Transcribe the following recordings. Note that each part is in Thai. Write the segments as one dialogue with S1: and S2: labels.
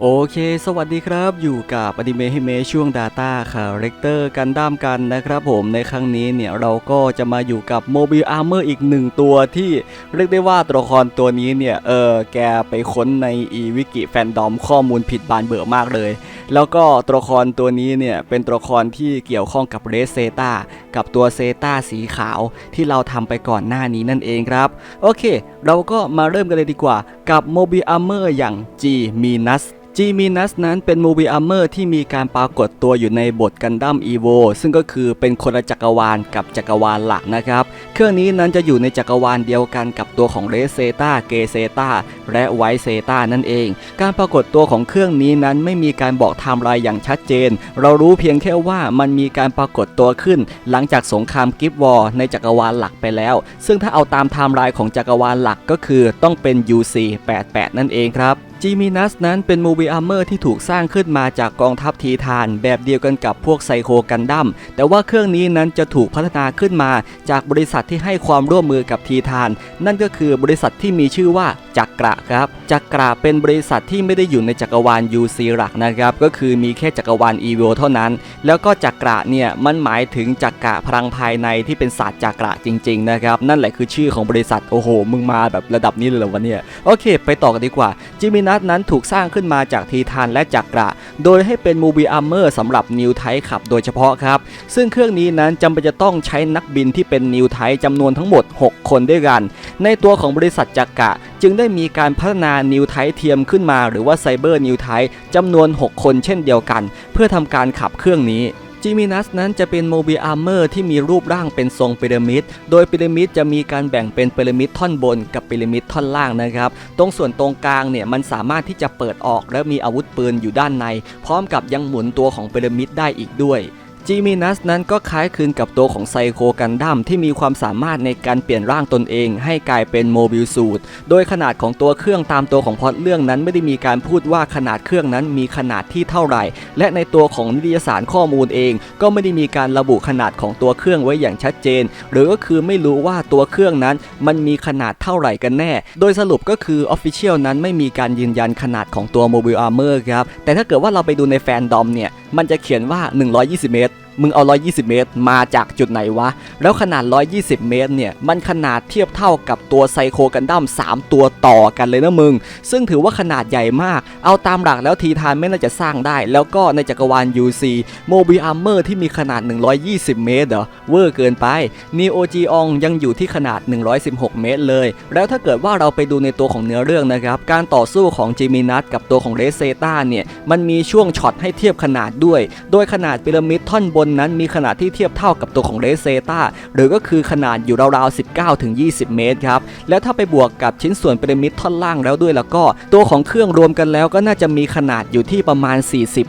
S1: โอเค สวัสดีครับ อยู่กับอนิเมะฮิเมะช่วง Data คาแรคเตอร์กันด้ามกันนะครับผมในครั้งนี้เนี่ยเราก็จะมาอยู่กับ Mobile Armor อีกหนึ่งตัวที่เรียกได้ว่าตัวละครตัวนี้เนี่ย เออแกไปค้นในอีวิกิแฟนดอมข้อมูลผิดบานเบื่อมากเลย แล้วก็ตัวละครตัวนี้เนี่ย เป็นตัวละครที่เกี่ยวข้องกับเรสเซตากับตัวเซตาสีขาวที่เราทำไปก่อนหน้านี้นั่นเองครับ โอเค เราก็มาเริ่มกันเลยดีกว่ากับ Mobile Armor อย่าง G Minus G Minus นั้นเป็น Movie Armor ที่มีการปรากฏตัวอยู่ในบทกันดั้ม EVO ซึ่งก็คือเป็นคนละจักรวาลกับจักรวาลหลักนะครับ เครื่องนี้นั้นจะอยู่ในจักรวาลเดียวกันกับตัวของเรสเซตาเกเซตาและไวเซตานั่นเอง การปรากฏตัวของเครื่องนี้นั้นไม่มีการบอกไทม์ไลน์อย่างชัดเจน เรารู้เพียงแค่ว่ามันมีการปรากฏตัวขึ้น หลังจากสงครามกิฟต์วอร์ในจักรวาลหลักไปแล้ว ซึ่งถ้าเอาตามไทม์ไลน์ของจักรวาลหลักก็คือต้องเป็น UC 88 นั่นเองครับ จีมินัสนั้นเป็นมูวีอาร์เมอร์ที่ถูกสร้างขึ้นมาจากกองทัพทีทานแบบเดียวกันกับพวกไซโคกันดั้มแต่ว่าเครื่องนี้นั้นจะถูกพัฒนาขึ้นมาจากบริษัทที่ให้ความร่วมมือกับทีทาน นั่นก็คือบริษัทที่มีชื่อว่าจักระครับจักระเป็นบริษัทที่ไม่ได้อยู่ในจักรวาล UC หลักนะครับก็คือมีแค่จักรวาล EVO เท่านั้น แล้วก็จักระเนี่ยมันหมายถึงจักระพลังภายในที่เป็นศาสตร์จักระจริงๆนะครับนั่นแหละคือชื่อของบริษัทโอ้โหมึงมาแบบระดับนี้เลยเหรอวะเนี่ยโอเค ไปต่อกันดีกว่าจิมินัสนั้นถูกสร้างขึ้นมาจากทีทานและจักระ โดยให้เป็นมูบีอาร์เมอร์สำหรับนิวไทขับโดยเฉพาะครับ ซึ่งเครื่องนี้นั้นจำเป็นจะต้องใช้นักบินที่เป็นนิวไทจำนวนทั้งหมด 6 คนด้วยกัน ในตัวของบริษัทจักระจึงได้มีการพัฒนานิวไทเทียมขึ้นมา หรือว่าไซเบอร์นิวไทจำนวน 6 คนเช่นเดียวกัน เพื่อทำการขับเครื่องนี้ จิมินัสนั้นจะเป็นโมบิอาร์เมอร์ที่มีรูปร่างเป็นทรงพีระมิด โดยพีระมิดจะมีการแบ่งเป็นพีระมิดท่อนบนกับพีระมิดท่อนล่างนะครับ ตรงส่วนตรงกลางเนี่ยมันสามารถที่จะเปิดออกและมีอาวุธปืนอยู่ด้านใน พร้อมกับยังหมุนตัวของพีระมิดได้อีกด้วย จีมินัสนั้นก็คล้ายคลึงกับตัวของไซโคกันดั้มที่มีความสามารถในการเปลี่ยนร่างตนเอง ให้กลายเป็นโมบิลสูตโดยขนาดของตัวเครื่องตามตัวของพอตเรื่องนั้นไม่ได้มีการพูดว่าขนาดเครื่องนั้นมีขนาดที่เท่าไหร่ และในตัวของนิตยสารข้อมูลเอง ก็ไม่ได้มีการระบุขนาดของตัวเครื่องไว้อย่างชัดเจน หรือก็คือไม่รู้ว่าตัวเครื่องนั้นมันมีขนาดเท่าไหร่กันแน่ โดยสรุปก็คือ Official นั้นไม่มีการยืนยันขนาดของตัว Mobile Armor ครับแต่ถ้าเกิดว่าเราไปดูในแฟนดอมเนี่ย มันจะเขียนว่า 120 เมตร มึงเอา 120 เมตร มาจากจุดไหนวะ แล้วขนาด 120 เมตรเนี่ย มันขนาดเทียบเท่ากับตัวไซโคกันดั้ม3ตัวต่อกันเลยนะมึง ซึ่งถือว่าขนาดใหญ่มาก เอาตามหลักแล้วทีทานไม่น่าจะสร้างได้ แล้วก็ในจักรวาล UC โมบิอาร์เมอร์ที่มีขนาด 120 เมตรเหรอ เวอร์เกินไปนีโอจีองยังอยู่ที่ขนาด 116 เมตรเลย แล้วถ้าเกิดว่าเราไปดูในตัวของเนื้อเรื่องนะครับ การต่อสู้ของจิมินัสกับตัวของเรเซต้าเนี่ย มันมีช่วงช็อตให้เทียบขนาดด้วย โดยขนาดพีระมิดท่อนบนนั้นมีขนาดที่เทียบเท่ากับตัวของเรสเซตาหรือก็คือขนาดอยู่ราวๆ 19-20 เมตรครับ แล้วถ้าไปบวกกับชิ้นส่วนพีระมิดท่อนล่างแล้วด้วยแล้วก็ ตัวของเครื่องรวมกันแล้วก็น่าจะมีขนาดอยู่ที่ประมาณ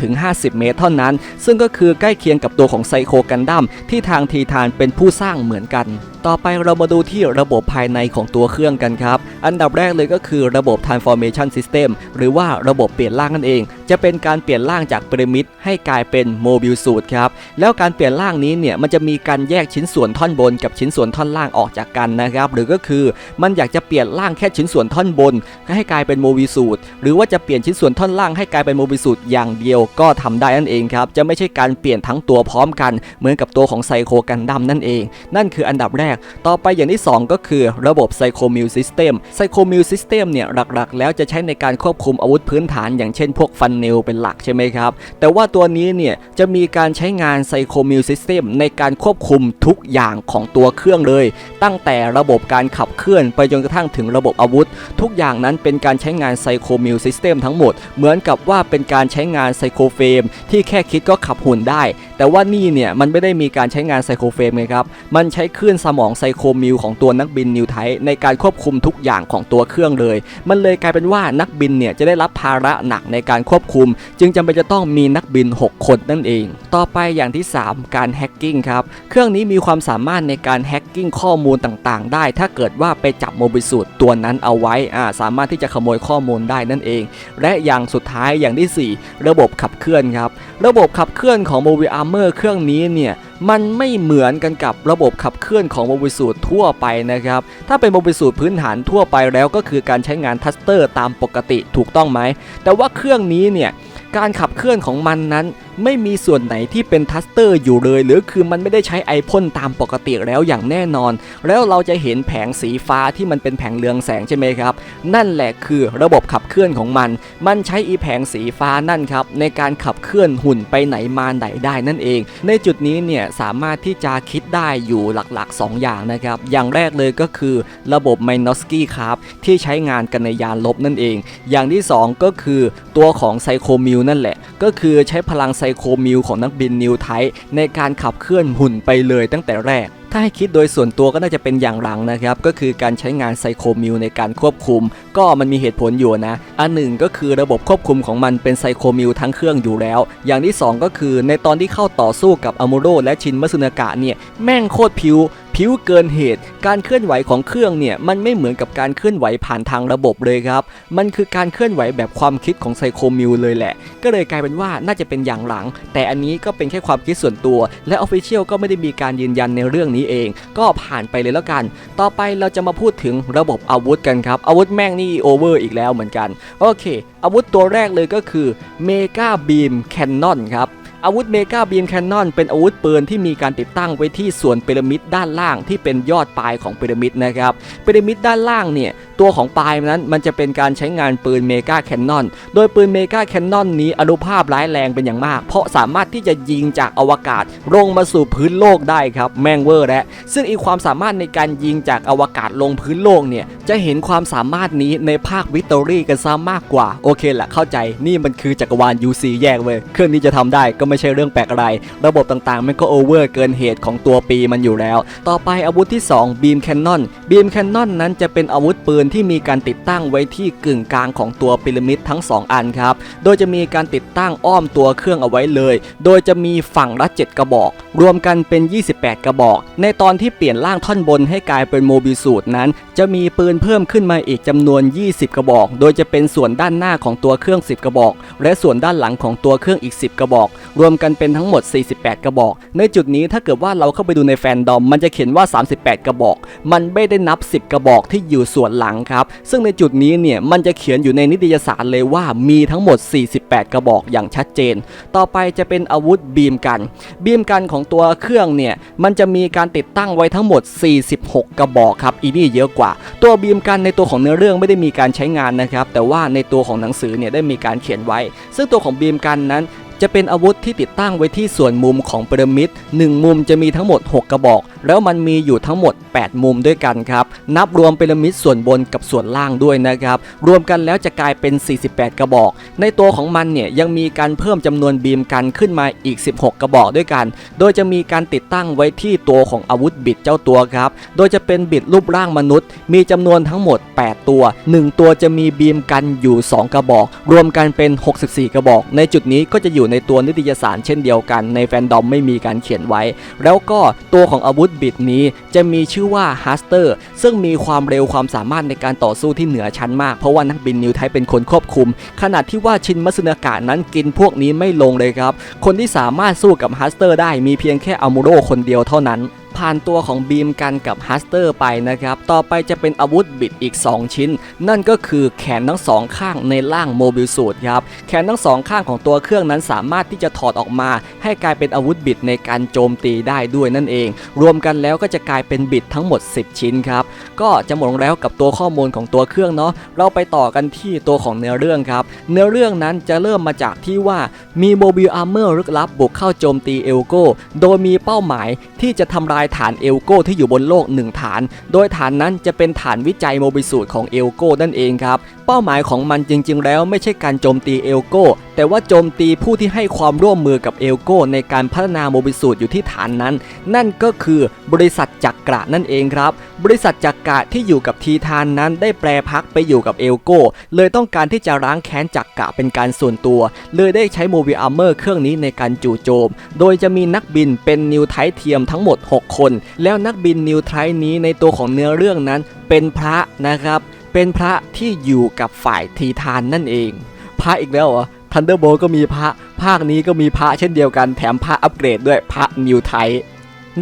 S1: 40-50 เมตรเท่านั้น ซึ่งก็คือใกล้เคียงกับตัวของไซโคกันดั้มที่ทางทีทานเป็นผู้สร้างเหมือนกันต่อไปเรามาดูที่ระบบภายในของตัวเครื่องกันครับ อันดับแรกเลยก็คือระบบ transformation system หรือว่าระบบเปลี่ยนร่างนั่นเอง จะเป็นการเปลี่ยนร่างจากพีระมิดให้กลายเป็นโมบิลสูตรครับ แล้วการเปลี่ยนร่างนี้เนี่ยมันจะมีการแยกชิ้นส่วนท่อนบนกับชิ้นส่วนท่อนล่างออกจากกันนะครับ หรือก็คือมันอยากจะเปลี่ยนร่างแค่ชิ้นส่วนท่อนบน ให้กลายเป็นโมบิลสูตรหรือว่าจะเปลี่ยนชิ้นส่วนท่อนล่างให้กลายเป็นโมบิลสูตรอย่างเดียวก็ทำได้นั่นเองครับ จะไม่ใช่การเปลี่ยนทั้งตัวพร้อมกัน เหมือนกับตัวของไซโคกันดั้มนั่นเอง นั่นคืออันดับแรกต่อไปอย่างที่ 2 ก็คือระบบไซโคมิวซิสเต็มไซโคมิวซิสเต็มเนี่ยหลักๆ แล้วจะใช้ในการควบคุมอาวุธพื้นฐานอย่างเช่นพวกฟันเนลเป็นหลักใช่ไหมครับ แต่ว่าตัวนี้เนี่ยจะมีการใช้งานไซโคมิวซิสเต็มในการควบคุมทุกอย่างของตัวเครื่องเลย ตั้งแต่ระบบการขับเคลื่อนไปจนกระทั่งถึงระบบอาวุธ ทุกอย่างนั้นเป็นการใช้งานไซโคมิวซิสเต็มทั้งหมด เหมือนกับว่าเป็นการใช้งานไซโคเฟมที่แค่คิดก็ขับหุ่นได้ แต่ว่านี่เนี่ยมันไม่ได้มีการใช้งานไซโคเฟมไงครับ มันใช้คลื่นสมมองไซโคมิวของตัวนักบินนิวไทในการควบคุมทุกอย่างของตัวเครื่องเลย มันเลยกลายเป็นว่านักบินเนี่ยจะได้รับภาระหนักในการควบคุม จึงจำเป็นจะต้องมีนักบิน 6 คนนั่นเอง ต่อไปอย่างที่ 3 การแฮกกิ้งครับ เครื่องนี้มีความสามารถในการแฮกกิ้งข้อมูลต่างๆ ได้ ถ้าเกิดว่าไปจับโมบิสูตตัวนั้นเอาไว้อ่าสามารถที่จะขโมยข้อมูลได้นั่นเอง และอย่างสุดท้ายอย่างที่ 4 ระบบขับเคลื่อนครับ ระบบขับเคลื่อนของ Mobile Armor เครื่องนี้เนี่ย มันไม่เหมือนกันกับระบบขับเคลื่อนของโมบิสูตรทั่วไปนะครับ ถ้าเป็นโมบิสูตรพื้นฐานทั่วไปแล้วก็คือการใช้งานทัสเตอร์ตามปกติถูกต้องไหม แต่ว่าเครื่องนี้เนี่ยการขับเคลื่อนของมันนั้น ไม่มีส่วนไหนที่เป็นทัสเตอร์อยู่เลย หรือคือมันไม่ได้ใช้ไอพ่นตามปกติแล้วอย่างแน่นอน แล้วเราจะเห็นแผงสีฟ้าที่มันเป็นแผงเรืองแสงใช่ไหมครับ นั่นแหละคือระบบขับเคลื่อนของมัน มันใช้อีแผงสีฟ้านั่นครับในการขับเคลื่อนหุ่นไปไหนมาไหนได้นั่นเอง ในจุดนี้เนี่ยสามารถที่จะคิดได้อยู่หลักๆ 2 อย่างนะครับ อย่างแรกเลยก็คือระบบ m i n o s k y ครับที่ใช้งานกันในยานลบนั่นเอง อย่างที่ 2 ก็คือตัวของไซโคมิลนั่นแหละ ก็คือใช้พลังไซโคมิลของนักบินนิวไทในการขับเคลื่อนหุ่นไปเลยตั้งแต่แรกถ้าให้คิดโดยส่วนตัวก็น่าจะเป็นอย่างหลังนะครับ ก็คือการใช้งานไซโคมิลในการควบคุม ก็มันมีเหตุผลอยู่นะ อันหนึ่งก็คือระบบควบคุมของมันเป็นไซโคมิลทั้งเครื่องอยู่แล้ว อย่างที่ 2 ก็คือในตอนที่เข้าต่อสู้กับอามูโรและชินมัสุนากะเนี่ย แม่งโคตรพิวพิวเกินเหตุ การเคลื่อนไหวของเครื่องเนี่ยมันไม่เหมือนกับการเคลื่อนไหวผ่านทางระบบเลยครับ มันคือการเคลื่อนไหวแบบความคิดของไซโคมิลเลยแหละ ก็เลยกลายเป็นว่าน่าจะเป็นอย่างหลัง แต่อันนี้ก็เป็นแค่ความคิดส่วนตัว และออฟฟิเชียลก็ไม่ได้มีการยืนยันในเรื่องนี้เอง ก็ผ่านไปเลยแล้วกัน ต่อไปเราจะมาพูดถึงระบบอาวุธกันครับ อาวุธแม่งนี่โอเวอร์อีกแล้วเหมือนกัน โอเค อาวุธตัวแรกเลยก็คือเมกาบีมแคนนอนครับ อาวุธเมกาบีมแคนนอนเป็นอาวุธปืนที่มีการติดตั้งไว้ที่ส่วนพีระมิดด้านล่างที่เป็นยอดปลายของพีระมิดนะครับพีระมิดด้านล่างเนี่ย ตัวของปลายนั้นมันจะเป็นการใช้งานปืนเมกาแคนนอน โดยปืนเมกาแคนนอนนี้อนุภาพร้ายแรงเป็นอย่างมาก เพราะสามารถที่จะยิงจากอวกาศลงมาสู่พื้นโลกได้ครับแมงเวอร์และซึ่งอีกความสามารถในการยิงจากอวกาศลงพื้นโลกเนี่ยจะเห็นความสามารถนี้ในภาควิตตอรี่กันซะมากกว่า โอเคแหละเข้าใจนี่มันคือจักรวาล UC แยกเว้ยเครื่องนี้จะทำได้ก็ไม่ใช่เรื่องแปลกอะไร ระบบต่างๆ มันก็โอเวอร์เกินเหตุของตัวปีมันอยู่แล้ว ต่อไปอาวุธที่ 2 บีมแคนนอนบีมแคนนอนนั้นจะเป็นอาวุธปืนที่มีการติดตั้งไว้ที่กึ่งกลางของตัวพีระมิดทั้ง 2 อันครับ โดยจะมีการติดตั้งอ้อมตัวเครื่องเอาไว้เลย โดยจะมีฝั่งละ 7 กระบอก รวมกันเป็น 28 กระบอก ในตอนที่เปลี่ยนร่างท่อนบนให้กลายเป็นโมบิสูตรนั้น จะมีปืนเพิ่มขึ้นมาอีกจำนวน 20 กระบอก โดยจะเป็นส่วนด้านหน้าของตัวเครื่อง 10 กระบอก และส่วนด้านหลังของตัวเครื่องอีก 10 กระบอก รวมกันเป็นทั้งหมด 48 กระบอก ในจุดนี้ถ้าเกิดว่าเราเข้าไปดูในแฟนดอมมันจะเขียนว่า 38 กระบอก มันไม่ได้นับ 10 กระบอกที่อยู่ส่วนหลังครับ ซึ่งในจุดนี้เนี่ยมันจะเขียนอยู่ในนิตยสารเลยว่ามีทั้งหมด 48 กระบอกอย่างชัดเจน ต่อไปจะเป็นอาวุธบีมกัน บีมกันของตัวเครื่องเนี่ยมันจะมีการติดตั้งไว้ทั้งหมด 46 กระบอกครับอีนี่เยอะกว่า ตัวบีมกันในตัวของเนื้อเรื่องไม่ได้มีการใช้งานนะครับแต่ว่าในตัวของหนังสือเนี่ยได้มีการเขียนไว้ ซึ่งตัวของบีมกันนั้น จะเป็นอาวุธที่ติดตั้งไว้ที่ส่วนมุมของพีระมิด1มุมจะมีทั้งหมด 6 กระบอก แล้วมันมีอยู่ทั้งหมด 8 มุมด้วยกันครับ นับรวมพีระมิดส่วนบนกับส่วนล่างด้วยนะครับ รวมกันแล้วจะกลายเป็น 48 กระบอก ในตัวของมันเนี่ยยังมีการเพิ่มจำนวนบีมกันขึ้นมาอีก 16 กระบอกด้วยกัน โดยจะมีการติดตั้งไว้ที่ตัวของอาวุธบิดเจ้าตัวครับ โดยจะเป็นบิดรูปร่างมนุษย์ มีจำนวนทั้งหมด 8 ตัว 1 ตัวจะมีบีมกันอยู่ 2 กระบอก รวมกันเป็น 64 กระบอก ในจุดนี้ก็จะอยู่ในตัวนิตยสารเช่นเดียวกัน ในแฟนดอมไม่มีการเขียนไว้ แล้วก็ตัวของอาวุธบิดนี้จะมีชื่อว่าฮัสเตอร์ซึ่งมีความเร็วความสามารถในการต่อสู้ที่เหนือชั้นมาก เพราะว่านักบินนิวไทเป็นคนควบคุม ขนาดที่ว่าชินมัสึนากะนั้นกินพวกนี้ไม่ลงเลยครับ คนที่สามารถสู้กับฮัสเตอร์ได้มีเพียงแค่อามูโรคนเดียวเท่านั้น ผ่านตัวของบีมกันกับฮัสเตอร์ไปนะครับ ต่อไปจะเป็นอาวุธบิดอีก 2 ชิ้น นั่นก็คือแขนทั้งสองข้างในร่างโมบิลสูตครับ แขนทั้งสองข้างของตัวเครื่องนั้นสามารถที่จะถอดออกมา ให้กลายเป็นอาวุธบิดในการโจมตีได้ด้วยนั่นเอง รวมกันแล้วก็จะกลายเป็นบิดทั้งหมด 10 ชิ้นครับ ก็จะหมดแล้วกับตัวข้อมูลของตัวเครื่องเนาะ เราไปต่อกันที่ตัวของเนื้อเรื่องครับ เนื้อเรื่องนั้นจะเริ่มมาจากที่ว่ามีโมบิลอาร์เมอร์ลึกลับบุกเข้าโจมตีเอลโก โดยมีเป้าหมายที่จะทำลายฐานเอลโก้ที่อยู่บนโลกหนึ่งฐาน โดยฐานนั้นจะเป็นฐานวิจัยโมบิสูตรของเอลโก้นั่นเองครับ เป้าหมายของมันจริง ๆ แล้วไม่ใช่การโจมตีเอลโก แต่ว่าโจมตีผู้ที่ให้ความร่วมมือกับเอลโก้ในการพัฒนาโมบิสูตรอยู่ที่ฐานนั้น นั่นก็คือบริษัทจักรกระนั่นเองครับ บริษัทจักรกะที่อยู่กับทีทานนั้นได้แปรพักไปอยู่กับเอลโก้เลยต้องการที่จะล้างแค้นจักรกะเป็นการส่วนตัว เลยได้ใช้โมบิอาร์เมอร์เครื่องนี้ในการจู่โจม โดยจะมีนักบินเป็นนิวไทเทียมทั้งหมด 6 คน แล้วนักบินนิวไทนี้ในตัวของเนื้อเรื่องนั้น เป็นพระนะครับ เป็นพระที่อยู่กับฝ่ายทีทานนั่นเอง พระอีกแล้วเหรอ ทันเดอร์โบก็มีพระภาคนี้ก็มีพระเช่นเดียวกันแถมพระอัปเกรดด้วยพระนิวไท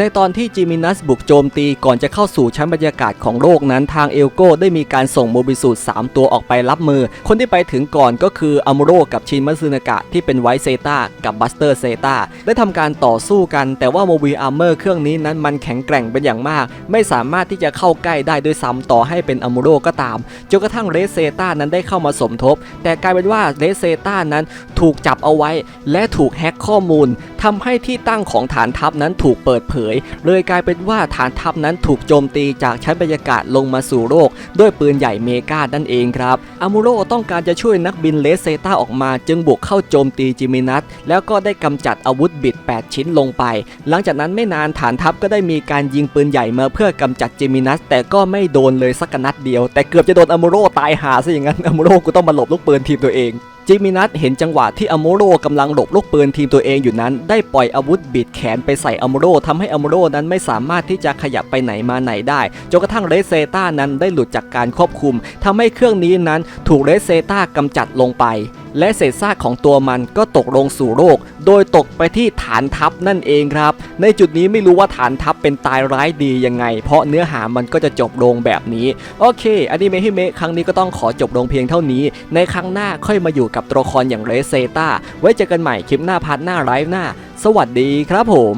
S1: ในตอนที่จิมินัสบุกโจมตีก่อนจะเข้าสู่ชั้นบรรยากาศของโลกนั้นทางเอลโก้ได้มีการส่งโมบิสูต3ตัวออกไปรับมือ คนที่ไปถึงก่อนก็คืออัมโรกับชินมัซึนากะที่เป็นไวเซตากับบัสเตอร์เซตาได้ทำการต่อสู้กันแต่ว่าโมบิอาร์เมอร์เครื่องนี้นั้นมันแข็งแกร่งเป็นอย่างมาก ไม่สามารถที่จะเข้าใกล้ได้ด้วยซ้ำต่อให้เป็นอัมโรก็ตามจนกระทั่งเรเซตานั้นได้เข้ามาสมทบ แต่กลายเป็นว่าเรเซตานั้นถูกจับเอาไว้ และถูกแฮ็กข้อมูลทำให้ที่ตั้งของฐานทัพนั้นถูกเปิดเผยเลยกลายเป็นว่าฐานทัพนั้นถูกโจมตีจากชั้นบรรยากาศลงมาสู่โลก ด้วยปืนใหญ่เมกานั่นเองครับอามูโรต้องการจะช่วยนักบินเลสเซตาออกมา จึงบุกเข้าโจมตีจิมินัสแล้วก็ได้กำจัดอาวุธบิด 8 ชิ้นลงไป หลังจากนั้นไม่นานฐานทัพก็ได้มีการยิงปืนใหญ่มาเพื่อกำจัดจิมินัส แต่ก็ไม่โดนเลยสักนัดเดียว แต่เกือบจะโดนอามูโรตายหาซะอย่างนั้นอามูโรกูต้องมาหลบลูกปืนทีมตัวเอง จิมินัสเห็นจังหวะที่อโมโรกำลังหลบลูกปืนทีมตัวเองอยู่นั้น ได้ปล่อยอาวุธบิดแขนไปใส่อโมโรทำให้อโมโรนั้นไม่สามารถที่จะขยับไปไหนมาไหนได้จนกระทั่งเรเซต้านั้นได้หลุดจากการควบคุมทำให้เครื่องนี้นั้นถูกเรเซต้ากำจัดลงไป และเศษซากของตัวมันก็ตกลงสู่โลก โดยตกไปที่ฐานทัพนั่นเองครับ ในจุดนี้ไม่รู้ว่าฐานทัพเป็นตายร้ายดียังไง เพราะเนื้อหามันก็จะจบลงแบบนี้โอเคอนิเมะฮิเมะครั้งนี้ก็ต้องขอจบลงเพียงเท่านี้ ในครั้งหน้าค่อยมาอยู่กับตัวละครอย่างเรเซตาไว้เจอกันใหม่คลิปหน้าพาร์ทหน้าไลฟ์หน้า สวัสดีครับผม